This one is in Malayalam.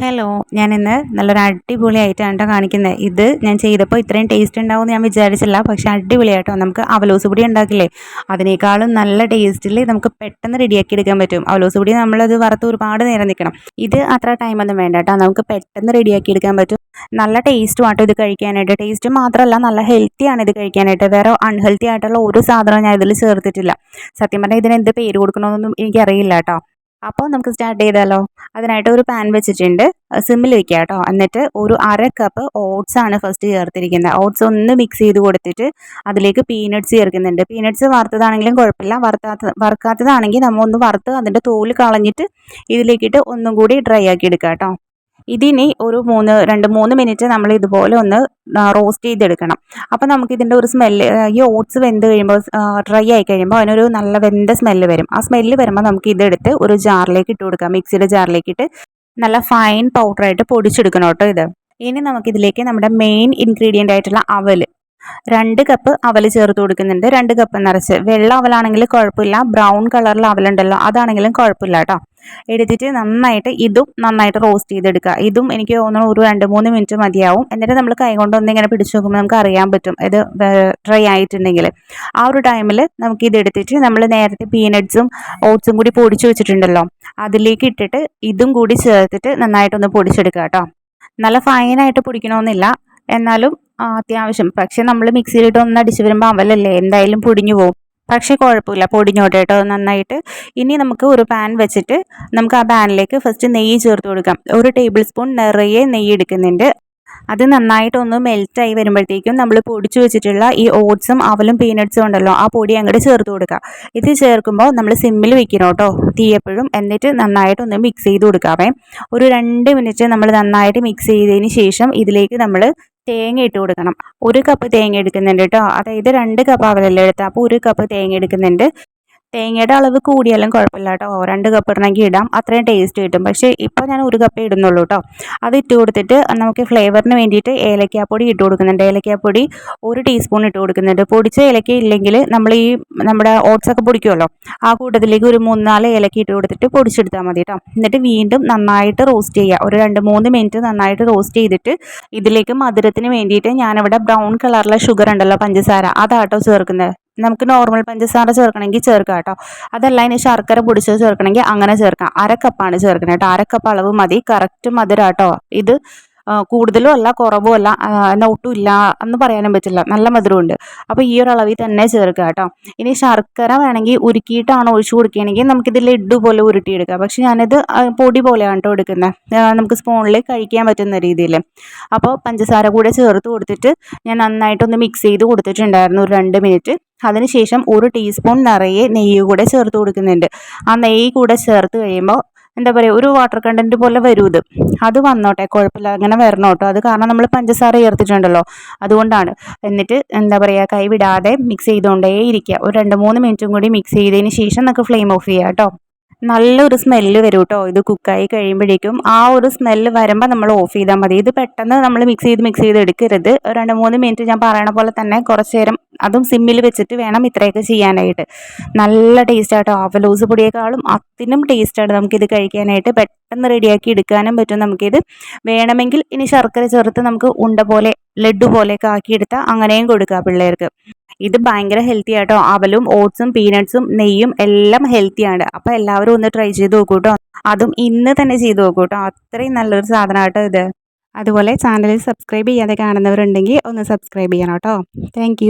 ഹലോ ഞാൻ ഇന്ന് നല്ലൊരു അടിപൊളിയായിട്ടാണ് കേട്ടോ കാണിക്കുന്നത് ഇത് ഞാൻ ചെയ്തപ്പോൾ ഇത്രയും ടേസ്റ്റ് ഉണ്ടാവും ഞാൻ വിചാരിച്ചില്ല. പക്ഷേ അടിപൊളിയായിട്ടോ. നമുക്ക് അവലോസ് പൊടി ഉണ്ടാക്കില്ലേ? അതിനേക്കാളും നല്ല ടേസ്റ്റിൽ നമുക്ക് പെട്ടെന്ന് റെഡിയാക്കി എടുക്കാൻ പറ്റും. അവലോസ് പൊടി നമ്മളത് വറുത്ത് ഒരുപാട് നേരം നിൽക്കണം ഇത് അത്ര ടൈമൊന്നും വേണ്ട കേട്ടോ നമുക്ക് പെട്ടെന്ന് റെഡിയാക്കി എടുക്കാൻ പറ്റും. നല്ല ടേസ്റ്റും ആട്ടോ ഇത് കഴിക്കാനായിട്ട്. ടേസ്റ്റ് മാത്രമല്ല നല്ല ഹെൽത്തിയാണ് ഇത് കഴിക്കാനായിട്ട്. വേറെ അൺഹെൽത്തി ആയിട്ടുള്ള ഒരു സാധനവും ഞാൻ ഇതിൽ ചേർത്തിട്ടില്ല. സത്യം പറഞ്ഞാൽ ഇതിന് എന്ത് പേര് കൊടുക്കണമെന്നൊന്നും എനിക്കറിയില്ല കേട്ടോ അപ്പോൾ നമുക്ക് സ്റ്റാർട്ട് ചെയ്താലോ? അതിനായിട്ട് ഒരു പാൻ വെച്ചിട്ടുണ്ട്. സിമ്മിൽ വെക്കുക കേട്ടോ എന്നിട്ട് ഒരു അര കപ്പ് ഓട്സ് ആണ് ഫസ്റ്റ് ചേർത്തിരിക്കുന്നത്. ഓട്സ് ഒന്ന് മിക്സ് ചെയ്ത് കൊടുത്തിട്ട് അതിലേക്ക് പീനട്ട്സ് ചേർക്കുന്നുണ്ട്. പീനട്ട്സ് വറുത്തതാണെങ്കിലും കുഴപ്പമില്ല. വറുത്താത്ത വറുക്കാത്തതാണെങ്കിൽ നമ്മൾ ഒന്ന് വറുത്ത് അതിന്റെ തോൽ കളഞ്ഞിട്ട് ഇതിലേക്കിട്ട് ഒന്നും കൂടി ഡ്രൈ ആക്കി എടുക്കുക കേട്ടോ ഇതിനി ഒരു മൂന്ന് രണ്ട് മൂന്ന് മിനിറ്റ് നമ്മൾ ഇതുപോലെ ഒന്ന് റോസ്റ്റ് ചെയ്തെടുക്കണം. അപ്പോൾ നമുക്ക് ഇതിന്റെ ഒരു സ്മെല്ല് ഈ ഓട്സ് വെന്ത് കഴിയുമ്പോൾ ഡ്രൈ ആയി കഴിയുമ്പോൾ അതിനൊരു നല്ല വെന്ത സ്മെല്ല് വരും. ആ സ്മെല്ല് വരുമ്പോൾ നമുക്ക് ഇതെടുത്ത് ഒരു ജാറിലേക്ക് ഇട്ട് കൊടുക്കാം. മിക്സിയുടെ ജാറിലേക്ക് ഇട്ട് നല്ല ഫൈൻ പൗഡറായിട്ട് പൊടിച്ചെടുക്കണം കേട്ടോ ഇത്. ഇനി നമുക്കിതിലേക്ക് നമ്മുടെ മെയിൻ ഇൻഗ്രീഡിയന്റ് ആയിട്ടുള്ള അവൽ രണ്ട് കപ്പ് അവൽ ചേർത്ത് കൊടുക്കുന്നുണ്ട്. രണ്ട് കപ്പ് നിറച്ച് വെള്ള അവലാണെങ്കിൽ കുഴപ്പമില്ല. ബ്രൗൺ കളറിൽ അവലുണ്ടല്ലോ അതാണെങ്കിലും കുഴപ്പമില്ല കേട്ടോ എടുത്തിട്ട് നന്നായിട്ട് ഇതും നന്നായിട്ട് റോസ്റ്റ് ചെയ്തെടുക്കുക. ഇതും എനിക്ക് തോന്നുന്നു ഒരു രണ്ട് മൂന്ന് മിനിറ്റ് മതിയാവും. എന്നിട്ട് നമ്മൾ കൈകൊണ്ട് ഒന്നിങ്ങനെ പിടിച്ചു നോക്കുമ്പോൾ നമുക്ക് അറിയാൻ പറ്റും ഇത് ഡ്രൈ ആയിട്ടുണ്ടെങ്കിൽ. ആ ഒരു ടൈമിൽ നമുക്ക് ഇത് എടുത്തിട്ട് നമ്മൾ നേരത്തെ പീനട്സും ഓട്സും കൂടി പൊടിച്ചു വെച്ചിട്ടുണ്ടല്ലോ അതിലേക്ക് ഇട്ടിട്ട് ഇതും കൂടി ചേർത്തിട്ട് നന്നായിട്ടൊന്ന് പൊടിച്ചെടുക്കുക കേട്ടോ നല്ല ഫൈനായിട്ട് പൊടിക്കണമെന്നില്ല. എന്നാലും അത്യാവശ്യം. പക്ഷെ നമ്മൾ മിക്സിയിലിട്ട് ഒന്ന് അടിച്ചു വരുമ്പോൾ അവലല്ലേ? എന്തായാലും പൊടിഞ്ഞു പോകും പക്ഷേ കുഴപ്പമില്ല. പൊടിഞ്ഞോട്ടെ കേട്ടോ നന്നായിട്ട്. ഇനി നമുക്ക് ഒരു പാൻ വെച്ചിട്ട് നമുക്ക് ആ പാനിലേക്ക് ഫസ്റ്റ് നെയ്യ് ചേർത്ത് കൊടുക്കാം. ഒരു ടേബിൾ സ്പൂൺ നിറയെ നെയ്യ് എടുക്കുന്നുണ്ട്. അത് നന്നായിട്ടൊന്ന് മെൽറ്റായി വരുമ്പോഴത്തേക്കും നമ്മൾ പൊടിച്ചു വെച്ചിട്ടുള്ള ഈ ഓട്സും അവലും പീനട്സും ഉണ്ടല്ലോ ആ പൊടി അങ്ങോട്ട് ചേർത്ത് കൊടുക്കുക ഇത് ചേർക്കുമ്പോൾ നമ്മൾ സിമ്മിൽ വെക്കണം കേട്ടോ തീയപ്പോഴും. എന്നിട്ട് നന്നായിട്ടൊന്ന് മിക്സ് ചെയ്ത് കൊടുക്കാവേ. ഒരു രണ്ട് മിനിറ്റ് നമ്മൾ നന്നായിട്ട് മിക്സ് ചെയ്തതിന് ശേഷം ഇതിലേക്ക് നമ്മൾ തേങ്ങ ഇട്ട് കൊടുക്കണം. ഒരു കപ്പ് തേങ്ങ എടുക്കുന്നുണ്ട് കേട്ടോ അതായത് രണ്ട് കപ്പ് അവലല്ല എടുത്ത. അപ്പോൾ ഒരു കപ്പ് തേങ്ങ എടുക്കുന്നുണ്ട്. തേങ്ങയുടെ അളവ് കൂടിയാലും കുഴപ്പമില്ല കേട്ടോ. രണ്ട് കപ്പ് ഇടണമെങ്കിൽ ഇടാം. അത്രയും ടേസ്റ്റ് കിട്ടും. പക്ഷേ ഇപ്പോൾ ഞാൻ ഒരു കപ്പേ ഇടുന്നുള്ളൂ കേട്ടോ. അത് ഇട്ട് കൊടുത്തിട്ട് നമുക്ക് ഫ്ലേവറിന് വേണ്ടിയിട്ട് ഏലക്കാപ്പൊടി ഇട്ട് കൊടുക്കുന്നുണ്ട്. ഏലക്കാപ്പൊടി ഒരു ടീസ്പൂൺ ഇട്ട് കൊടുക്കുന്നുണ്ട്. പൊടിച്ച ഏലക്ക ഇല്ലെങ്കിൽ നമ്മൾ ഈ നമ്മുടെ ഓട്സൊക്കെ പൊടിക്കുമല്ലോ ആ കൂട്ടത്തിലേക്ക് ഒരു മൂന്നാൽ ഏലക്ക ഇട്ട് കൊടുത്തിട്ട് പൊടിച്ചെടുത്താൽ മതി കേട്ടോ. എന്നിട്ട് വീണ്ടും നന്നായിട്ട് റോസ്റ്റ് ചെയ്യുക. ഒരു രണ്ട് മൂന്ന് മിനിറ്റ് നന്നായിട്ട് റോസ്റ്റ് ചെയ്തിട്ട് ഇതിലേക്ക് മധുരത്തിന് വേണ്ടിയിട്ട് ഞാനിവിടെ ബ്രൗൺ കളറിലെ ഷുഗർ ഉണ്ടല്ലോ പഞ്ചസാര. അതാട്ടോ ചേർക്കുന്നത്. നമുക്ക് നോർമൽ പഞ്ചസാര ചേർക്കണമെങ്കിൽ ചേർക്കാം കേട്ടോ. അതല്ല ഇനി ശർക്കര പൊടിച്ചത് ചേർക്കണമെങ്കിൽ അങ്ങനെ ചേർക്കാം. അരക്കപ്പാണ് ചേർക്കുന്നത് കേട്ടോ. അരക്കപ്പ് അളവ് മതി. കറക്റ്റ് മധുരം കേട്ടോ. ഇത് കൂടുതലും അല്ല കുറവും അല്ല എന്നാൽ ഇല്ല എന്ന് പറയാനും പറ്റില്ല. നല്ല മധുരമുണ്ട്. അപ്പോൾ ഈ ഒരു അളവിൽ തന്നെ ചേർക്കുക കേട്ടോ. ഇനി ശർക്കര വേണമെങ്കിൽ ഉരുക്കിയിട്ടാണ് ഒഴിച്ചു കൊടുക്കുകയാണെങ്കിൽ നമുക്കിത് ലഡു പോലെ ഉരുട്ടിയെടുക്കാം. പക്ഷെ ഞാനിത് പൊടി പോലെയാണ് കേട്ടോ എടുക്കുന്നത്. നമുക്ക് സ്പൂണിൽ കഴിക്കാൻ പറ്റുന്ന രീതിയിൽ. അപ്പോൾ പഞ്ചസാര കൂടെ ചേർത്ത് കൊടുത്തിട്ട് ഞാൻ നന്നായിട്ടൊന്ന് മിക്സ് ചെയ്ത് കൊടുത്തിട്ടുണ്ടായിരുന്നു ഒരു രണ്ട് മിനിറ്റ് അതിനുശേഷം ഒരു ടീസ്പൂൺ നിറയെ നെയ്യ് കൂടെ ചേർത്ത് കൊടുക്കുന്നുണ്ട്. ആ നെയ്യ് കൂടെ ചേർത്ത് കഴിയുമ്പോൾ എന്താ പറയുക ഒരു വാട്ടർ കണ്ടന്റ് പോലെ വരും ഇത്. അത് വന്നോട്ടെ കുഴപ്പമില്ല അങ്ങനെ വരണം കേട്ടോ അത് കാരണം നമ്മൾ പഞ്ചസാര ചേർത്തിട്ടുണ്ടല്ലോ അതുകൊണ്ടാണ്. എന്നിട്ട് എന്താ പറയുക കൈ വിടാതെ മിക്സ് ചെയ്തുകൊണ്ടേ ഇരിക്കുക. ഒരു രണ്ട് മൂന്ന് മിനിറ്റും കൂടി മിക്സ് ചെയ്തതിന് ശേഷം നമുക്ക് ഫ്ലെയിം ഓഫ് ചെയ്യാം കേട്ടോ നല്ലൊരു സ്മെല്ല് വരും കേട്ടോ ഇത് കുക്കായി കഴിയുമ്പോഴേക്കും ആ ഒരു സ്മെല്ല് വരുമ്പോൾ നമ്മൾ ഓഫ് ചെയ്താൽ മതി. ഇത് പെട്ടെന്ന് നമ്മൾ മിക്സ് ചെയ്ത് മിക്സ് ചെയ്ത് എടുക്കരുത്. രണ്ട് മൂന്ന് മിനിറ്റ് ഞാൻ പറയണ പോലെ തന്നെ കുറച്ച് നേരം അതും സിമ്മിൽ വെച്ചിട്ട് വേണം ഇത്രയൊക്കെ ചെയ്യാനായിട്ട്. നല്ല ടേസ്റ്റ് ആട്ടോ. അവലോസ് പൊടിയേക്കാളും അതിനും ടേസ്റ്റാണ് നമുക്കിത് കഴിക്കാനായിട്ട്. പെട്ടെന്ന് റെഡിയാക്കി എടുക്കാനും പറ്റും നമുക്കിത്. വേണമെങ്കിൽ ഇനി ശർക്കര ചേർത്ത് നമുക്ക് ഉണ്ട പോലെ ലഡു പോലെയൊക്കെ ആക്കിയെടുത്താൽ അങ്ങനെയും കൊടുക്കുക പിള്ളേർക്ക്. ഇത് ഭയങ്കര ഹെൽത്തി ആട്ടോ. അവലും ഓട്സും പീനട്സും നെയ്യും എല്ലാം ഹെൽത്തി ആണ്. അപ്പോൾ എല്ലാവരും ഒന്ന് ട്രൈ ചെയ്ത് നോക്കൂ കേട്ടോ അതും ഇന്ന് തന്നെ ചെയ്ത് നോക്കൂ കേട്ടോ അത്രയും നല്ലൊരു സാധനമാട്ടോ ഇത്. അതുപോലെ ചാനലിൽ സബ്സ്ക്രൈബ് ചെയ്യാതെ കാണുന്നവരുണ്ടെങ്കിൽ ഒന്ന് സബ്സ്ക്രൈബ് ചെയ്യണം കേട്ടോ. താങ്ക്